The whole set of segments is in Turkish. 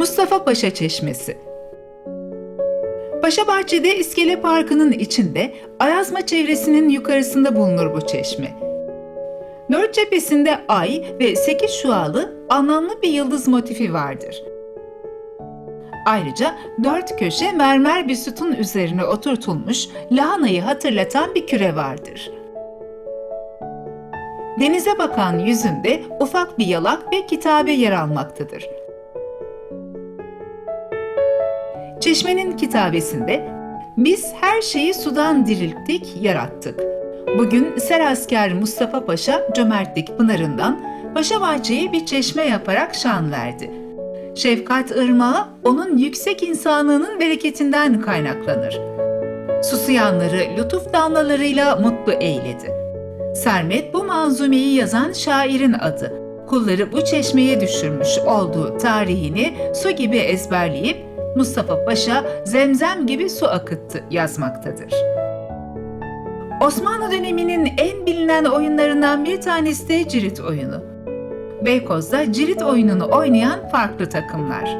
Mustafa Paşa Çeşmesi Paşabahçe'de İskele Parkı'nın içinde Ayazma çevresinin yukarısında bulunur bu çeşme. Dört cephesinde ay ve sekiz şualı anlamlı bir yıldız motifi vardır. Ayrıca dört köşe mermer bir sütun üzerine oturtulmuş lahanayı hatırlatan bir küre vardır. Denize bakan yüzünde ufak bir yalak ve kitabe yer almaktadır. Çeşmenin kitabesinde biz her şeyi sudan dirilttik, yarattık. Bugün Serasker Mustafa Paşa cömertlik pınarından Paşa Bahçe'ye bir çeşme yaparak şan verdi. Şefkat ırmağı onun yüksek insanlığının bereketinden kaynaklanır. Susayanları lütuf damlalarıyla mutlu eyledi. Sermet bu manzumeyi yazan şairin adı. Kulları bu çeşmeye düşürmüş olduğu tarihini su gibi ezberleyip Mustafa Paşa zemzem gibi su akıttı yazmaktadır. Osmanlı döneminin en bilinen oyunlarından bir tanesi de cirit oyunu. Beykoz'da cirit oyununu oynayan farklı takımlar.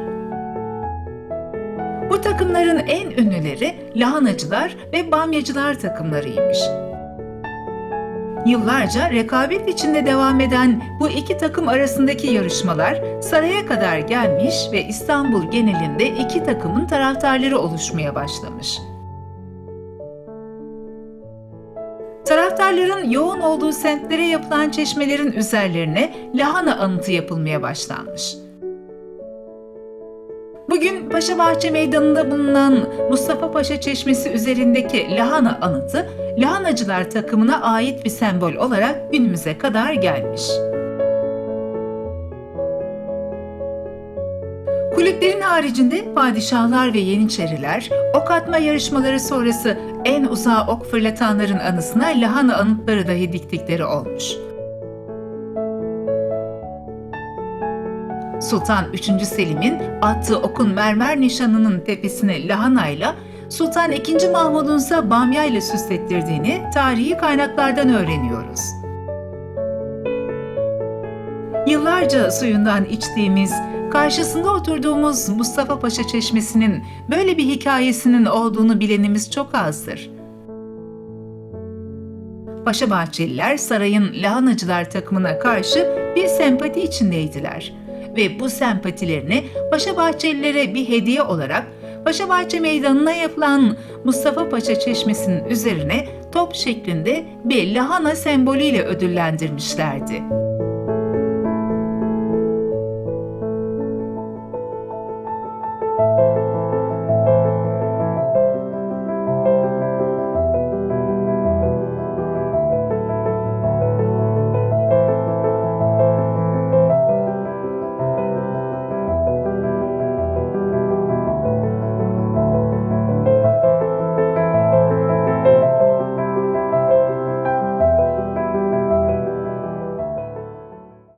Bu takımların en ünlüleri lahanacılar ve bamyacılar takımlarıymış. Yıllarca rekabet içinde devam eden bu iki takım arasındaki yarışmalar saraya kadar gelmiş ve İstanbul genelinde iki takımın taraftarları oluşmaya başlamış. Taraftarların yoğun olduğu semtlere yapılan çeşmelerin üzerlerine lahana anıtı yapılmaya başlanmış. Bugün Paşabahçe Meydanı'nda bulunan Mustafa Paşa Çeşmesi üzerindeki lahana anıtı, lahanacılar takımına ait bir sembol olarak günümüze kadar gelmiş. Kulüplerin haricinde padişahlar ve yeniçeriler ok atma yarışmaları sonrası en uzağa ok fırlatanların anısına lahana anıtları dahi diktikleri olmuş. Sultan 3. Selim'in attığı okun mermer nişanının tepesine lahanayla, Sultan II. Mahmud'un ise bamyayla süslettirdiğini tarihi kaynaklardan öğreniyoruz. Yıllarca suyundan içtiğimiz, karşısında oturduğumuz Mustafa Paşa Çeşmesi'nin böyle bir hikayesinin olduğunu bilenimiz çok azdır. Paşa Bahçeliler sarayın lahanacılar takımına karşı bir sempati içindeydiler ve bu sempatilerini Paşa Bahçelilere bir hediye olarak Paşabahçe Meydanı'na yapılan Mustafa Paşa Çeşmesi'nin üzerine top şeklinde bir lahana sembolüyle ödüllendirmişlerdi.